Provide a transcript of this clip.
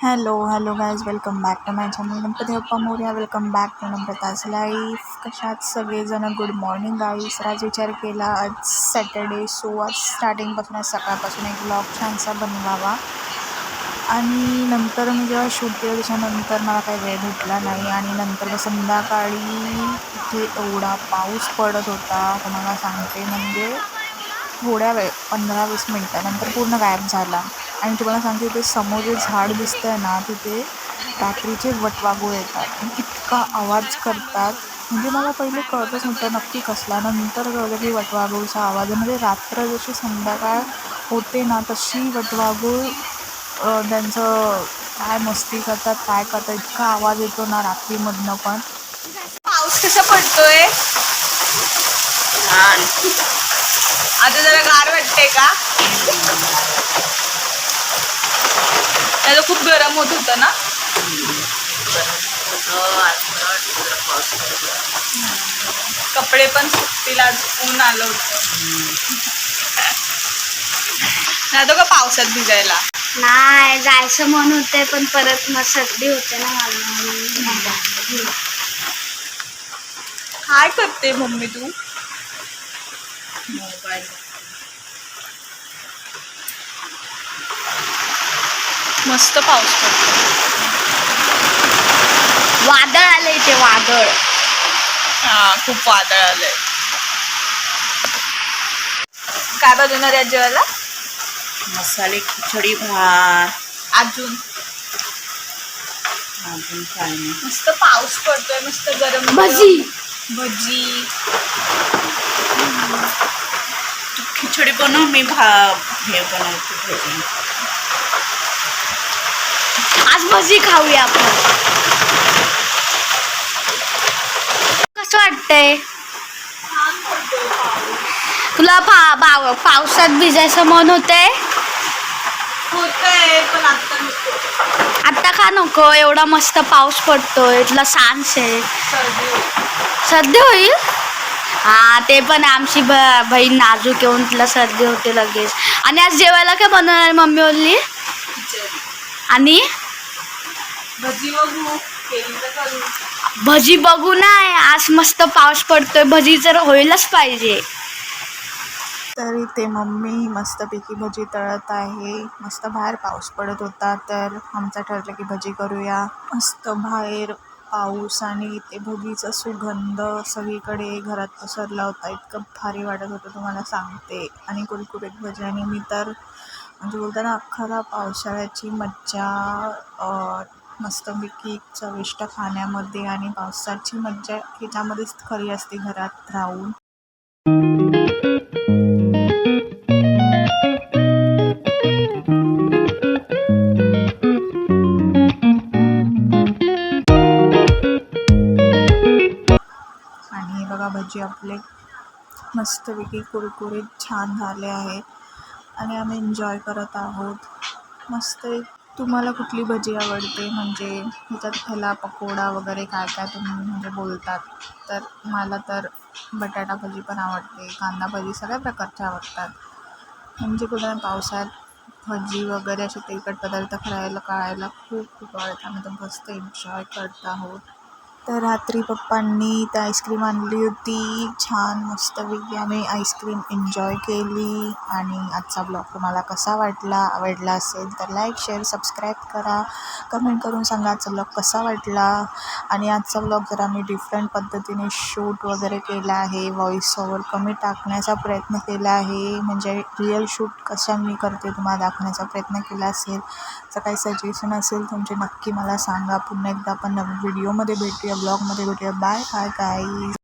Hello hello guys welcome back to my channel Ganpati Bappa Morya welcome back to Namrata's life कशात सगळेजण good morning guys तर आज विचार केला आज सॅटर्डे सो आज स्टार्टिंगपासून सकाळपासून एक ब्लॉग छानसा बनवावा आणि नंतर मी जेव्हा शूट केलं त्याच्यानंतर मला काही वेळ भेटला नाही आणि नंतर संध्याकाळी इथे एवढा पाऊस पडत होता तुम्हाला सांगते म्हणजे थोड्या वेळ पंधरा वीस मिनटानंतर पूर्ण गायब झाला. आणि तुम्हाला सांगते ते समोर जे झाड दिसतं आहे ना तिथे रात्रीचे वटवाघूळ येतात. आणि इतका आवाज करतात. म्हणजे मला पहिले कळतच नव्हतं नक्की कसला. नंतर कळलं की वटवाघूळचा आवाज आहे. म्हणजे रात्र जशी संध्याकाळ होते ना तशी वटवाघूळ त्यांचं काय मस्ती करतात काय करतात इतका आवाज येतो ना रात्रीमधनं पण. पाऊस कसा पडतोय? आता जरा गार वाटते का? त्याला खूप गरम होत होतं ना? कपडे पण सुकतील आज ऊन आलं होतं. जातो का पावसात भिजायला? नाही जायचं म्हणून होते पण परत मग सर्दी होते ना मला. नाही. काय करते मम्मी तू? मस्त पाऊस पडतो. वादळ आले इथे वादळ. हा खूप वादळ आलंय. काय बनवणार आहे जेवायला? मसाले खिचडी भात. अजून? अजून काय नाही. मस्त पाऊस पडतोय मस्त गरम गरम भजी. भजी. खिचडी बनव मी भा हे बनवते भजी. आज भजी खाऊया आपण. कसं वाटतंय? तुला पा पावसात भिजायचं मन होतंय? पण आता का नको? एवढा मस्त पाऊस पडतोय तुला सांस आहे. सर्दी होते. सर्दी होईल? हा ते पण. आमची बहीण नाजूक येऊन तिला सर्दी होते लगेच. आणि आज जेवायला काय बनवणार मम्मी बोलली खिचडी आणि? भजी बघू. केली तर करू. भजी बघू नाही आज मस्त पाऊस पडतोय. भजी तर होईलच पाहिजे. तर इथे मम्मी मस्तपैकी भजी तळत आहे. मस्त बाहेर पाऊस पडत होता तर आमचं ठरलं की भजी करूया. मस्त बाहेर पाऊस आणि इथे भजीचा सुगंध सगळीकडे घरात पसरला होता. इतकं भारी वाटत होतं तुम्हाला सांगते. आणि कुरकुरीत भजी आणि मी तर म्हणजे बोलताना खरा पावसाळ्याची मज्जा मस्तपैकी चविष्ट खाण्यामध्ये आणि पावसाची मज्जा ह्याच्यामध्येच खरी असते घरात राहून. जे आपले मस्तपैकी कुरकुरीत छान झाले आहे. आणि आम्ही एन्जॉय करत आहोत. मस्त तुम्हाला कुठली भजी आवडते? म्हणजे ह्याच्यात ह्याला पकोडा वगैरे काय काय तुम्ही म्हणजे बोलतात. तर मला तर बटाटा भजी पण आवडते. कांदा भजी सगळ्या प्रकारच्या आवडतात. म्हणजे कुठं पावसात भजी वगैरे असे तेलकट पदार्थ खायला काढायला खूप खूप आवडतात. आम्ही तर मस्त एन्जॉय करत आहोत. तर रात्री पप्पांनी त्या आईस्क्रीम आणली होती. छान मस्तपैकी आम्ही आईस्क्रीम एन्जॉय केली. आणि आजचा ब्लॉग तुम्हाला कसा वाटला आवडला असेल तर लाईक शेअर सबस्क्राईब करा. कमेंट करून सांगा आजचा ब्लॉग कसा वाटला. आणि आजचा ब्लॉग जरा मी डिफरंट पद्धतीने शूट वगैरे केला आहे व्हॉईस ओवर कमी टाकण्याचा प्रयत्न केला आहे म्हणजे रिअल शूट कशा मी करते तुम्हाला दाखवण्याचा प्रयत्न केला असेल तर काही सजेशन असेल तुमचे नक्की मला सांगा. पुन्हा एकदा आपण नवीन व्हिडिओमध्ये भेटूया. ब्लॉगमध्ये भेटूया. Bye bye guys